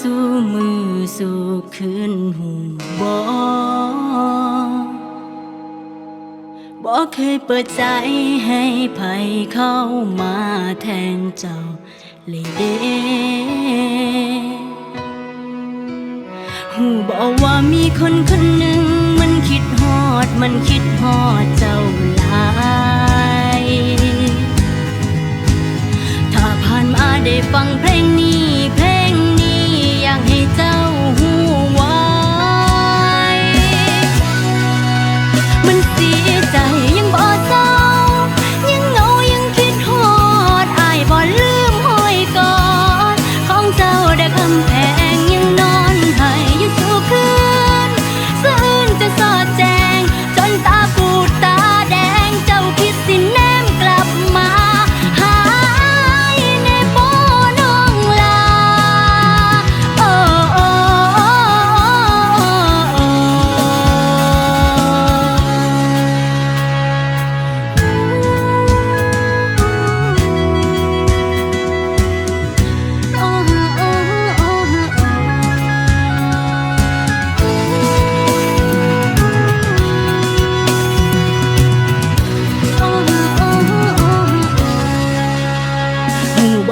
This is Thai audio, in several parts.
สู่มือสู่คืนหูบอบอกเคยเปิดใจให้ไผเข้ามาแทนเจ้าเลยเด้หูบอกว่ามีคนคนหนึ่งมันคิดฮอดมันคิดฮอดเจ้าหลายถ้าผ่านมาได้ฟังเพลงนี้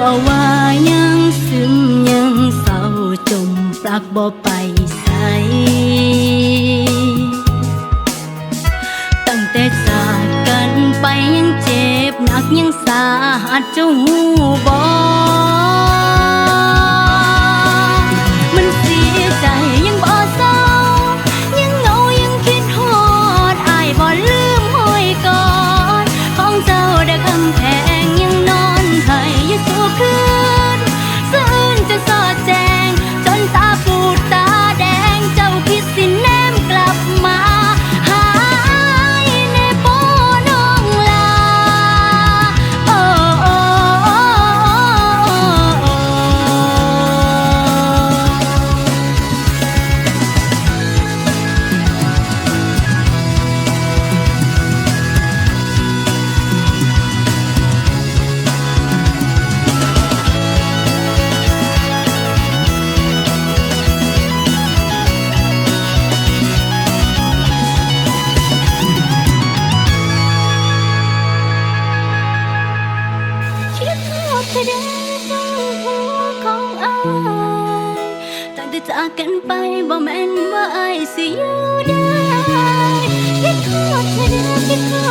หูบอกว่ายังซึมยังเศร้าจมปลักบ่ไปใส ตั้งแต่จากกันไปยังเจ็บหนักยังสาหัสเจ้าหูบ ทอดเธอได้ฟังหัวของอายตั้งแต่จากกันไปบ่แม่นว่าอายสิอยู่ได้คิดทอดเธอได้คิดทอด